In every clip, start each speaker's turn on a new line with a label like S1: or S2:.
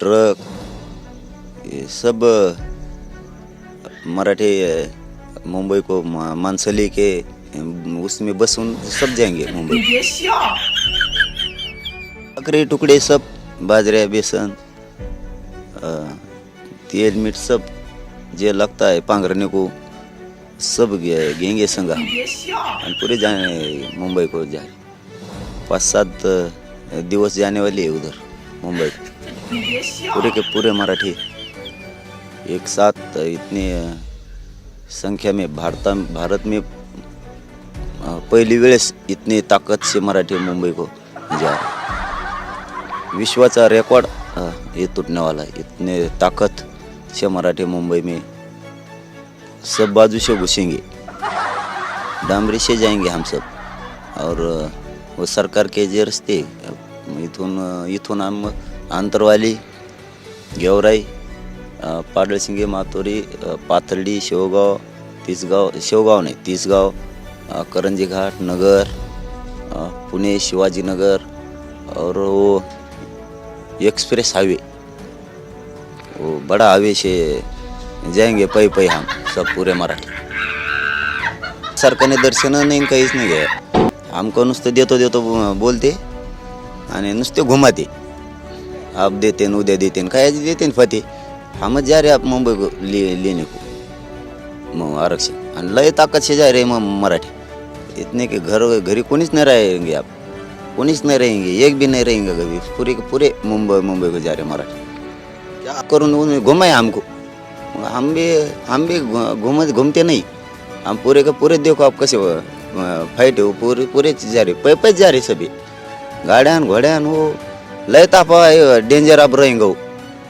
S1: Truck, ये सब, मराठी, मुंबई को मानसली के, उसमें बस उन सब जाएँगे मुंबई। अकरे टुकड़े सब, बाजरे, बेसन तेल मिर्च सब जे लगता है पांगरने को, सब गेंगे संगा। पूरे जाने मुंबई को जाए पाँच सात दिवस जाने वाली है उधर मुंबई पूरे के पूरे मराठी। एक साथ इतने संख्या में भारत भारत में पहिली पहली वेळेस इतनी ताकत से मराठी मुंबई को जा विश्वाचा रेकॉर्ड ये तुटने वाला है। इतने ताकत से मराठी मुंबई में सब बाजू से घुसेंगे। डामरी से जाएंगे हम सब। और वो सरकार के जे रस्ते इथून इथून आम आंतरवाली गेवराई अ, पाडळसिंगे मातोरी पाथर्डी शेवगाव तिसगाव शेवगाव नाही तिसगाव करंजी घाट नगर पुणे शिवाजीनगर और वो एक्सप्रेस हाईवे वो हो, बड़ा हाईवे से जाएंगे पै पै हम सब पूरे मराठी. सरकारने दर्शन नाही काहीच नाही घ्या. आमको नुसतं देतो देतो बोलते आणि नुसते घुमाते. आप देते न उद्या देते न काय देते न फते हम जा रे आप मुंबई को ले, लेने को। मग आरक्षण। आणि लय ताकद से जा रे मग मराठी। इतने के घर घरी कोणीच नाही रहेंगे आप। कोणीच नहीं रहेंगे एक भी नहीं रहेंगे कभी पूरे के पूरे मुंबई मुंबई को जा रहे मराठी। क्या करून उन्होंने घुमाए हमको? हम भी हम भी घु- घूम घूमते नहीं। हम पूरे का पूरे देखो आप कसे फाईट हो पूरे पूरे जा रे पै जा रहे सभी। गाड्यान घोड्यान हो। लय तापा डेंजर आप रहेंगे वो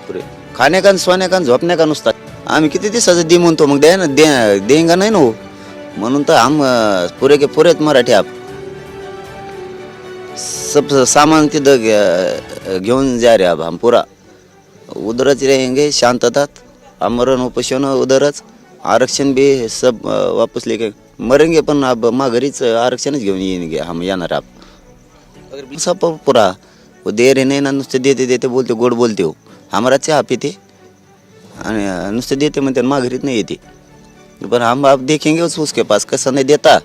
S1: पुरे. खाणे का सोने का न का नुसता. आम्ही किती दिवसाचं दे म्हणतो मग द्या ना दे देंगा नाही ना हो? म्हणून तर हम पुरे के पुरेत मराठी आप. सब सामान तिथं घे- घेऊन जा रे अब हम पुरा. उधरच रहेंगे शांततात आमरण उपोषण उधरच आरक्षण बी सब वापस लेके मरेंगे पण अब माघरीच आरक्षणच घेऊन येईन हम येणार आप. सब पुरा. वो दे रहे नाही ना नुसते देते देते बोलते गोड बोलते हो। हमारा चहा पिते। आणि नुसते देते म्हणते माघरीत नाही येते। पण हम आप देखेंगे उस- उसके पास कसा नहीं देता।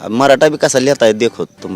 S1: अब मराठा भी कसा लेता है देखो तुम